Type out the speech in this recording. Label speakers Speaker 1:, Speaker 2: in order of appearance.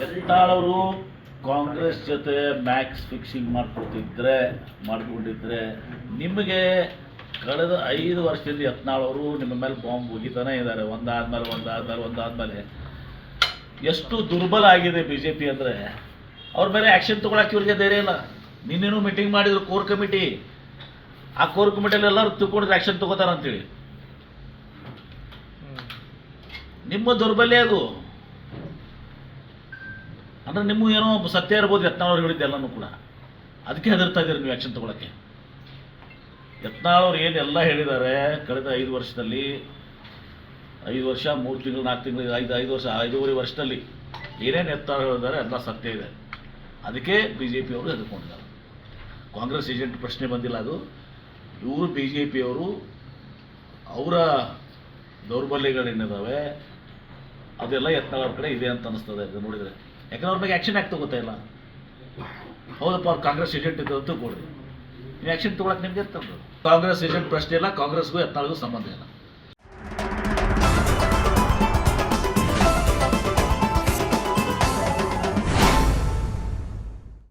Speaker 1: ಯತ್ನಾಳವರು ಕಾಂಗ್ರೆಸ್ ಜೊತೆ Max fixing ಮಾಡ್ಕೊಡ್ತಿದ್ರೆ ಮಾಡಿಕೊಂಡಿದ್ರೆ ನಿಮಗೆ ಕಳೆದ ಐದು ವರ್ಷದಿಂದ ಯತ್ನಾಳವರು ನಿಮ್ಮ ಮೇಲೆ ಬಾಂಬ್ ಉಗಿತಾನೆ ಇದ್ದಾರೆ. ಒಂದಾದ್ಮೇಲೆ ಒಂದಾದ್ಮೇಲೆ ಒಂದಾದ್ಮೇಲೆ. ಎಷ್ಟು ದುರ್ಬಲ ಆಗಿದೆ ಬಿ ಜೆ ಪಿ ಅಂದರೆ ಅವ್ರ ಮೇಲೆ ಆ್ಯಕ್ಷನ್ ತೊಗೊಳಕ್ಕೆ ಇವ್ರಿಗೆ ಧೈರ್ಯ ಇಲ್ಲ. ನಿನ್ನೇನು ಮೀಟಿಂಗ್ ಮಾಡಿದ್ರು ಕೋರ್ ಕಮಿಟಿ ಆ ಕೋರ್ ಕಮಿಟಿಯಲ್ಲಿ ಎಲ್ಲರೂ ತಿಳ್ಕೊಂಡ್ರೆ ಆ್ಯಕ್ಷನ್ ತಗೋತಾರ ಅಂತೇಳಿ ನಿಮ್ಮ ದೌರ್ಬಲ್ಯ ಅದು. ಅಂದ್ರೆ ನಿಮ್ಮ ಏನೋ ಸತ್ಯ ಇರ್ಬೋದು ಯತ್ನಾಳವ್ರು ಹೇಳಿದ್ದೆ ಎಲ್ಲನೂ ಕೂಡ. ಅದಕ್ಕೆ ಹೆದರ್ತಾ ಇದ್ದೀರಿ ನೀವು ಆ್ಯಕ್ಷನ್ ತೊಗೊಳಕ್ಕೆ. ಯತ್ನಾಳವ್ರು ಏನೆಲ್ಲ ಹೇಳಿದ್ದಾರೆ, ಕಳೆದ ಐದು ವರ್ಷದಲ್ಲಿ, ಐದು ವರ್ಷ, ಮೂರು ತಿಂಗಳು, ನಾಲ್ಕು ತಿಂಗಳು, ಐದು ಐದು ವರ್ಷ, ಐದೂವರೆ ವರ್ಷದಲ್ಲಿ ಏನೇನು ಯತ್ನಾಳ್ ಹೇಳಿದ್ದಾರೆ, ಎಲ್ಲ ಸತ್ಯ ಇದೆ. ಅದಕ್ಕೆ ಬಿ ಜೆ ಪಿಯವರು ಹೆದರ್ಕೊಂಡಿದ್ದಾರೆ. ಕಾಂಗ್ರೆಸ್ ಏಜೆಂಟ್ ಪ್ರಶ್ನೆ ಬಂದಿಲ್ಲ ಅದು. ಇವರು ಬಿ ಜೆ ಪಿಯವರು ಅವರ ದೌರ್ಬಲ್ಯಗಳೇನಿದ್ದಾವೆ ಅದೆಲ್ಲ ಯತ್ನಾಳ್ ಅವ್ರ ಕಡೆ ಇದೆ ಅಂತ ಅನ್ನಿಸ್ತದೆ ನೋಡಿದರೆ. ಯಾಕಂದ್ರೆ ಅವ್ರ ಬಗ್ಗೆ ಆ್ಯಕ್ಷನ್ ಯಾಕೆ ತಗೋತಾ ಇಲ್ಲ? ಹೌದಪ್ಪ, ಅವ್ರು ಕಾಂಗ್ರೆಸ್ ಏಜೆಂಟ್ ಅಂತ ಕೊಡ್ರಿ ನೀವು ಆ್ಯಕ್ಷನ್ ತೊಗೊಳಕ್ಕೆ ನಿಮ್ಗೆ ತಂದು ಕಾಂಗ್ರೆಸ್ ಏಜೆಂಟ್ ಪ್ರಶ್ನೆ ಇಲ್ಲ, ಕಾಂಗ್ರೆಸ್ಗೂ ಎತ್ತಾಳಿಗೂ ಸಂಬಂಧ ಇಲ್ಲ.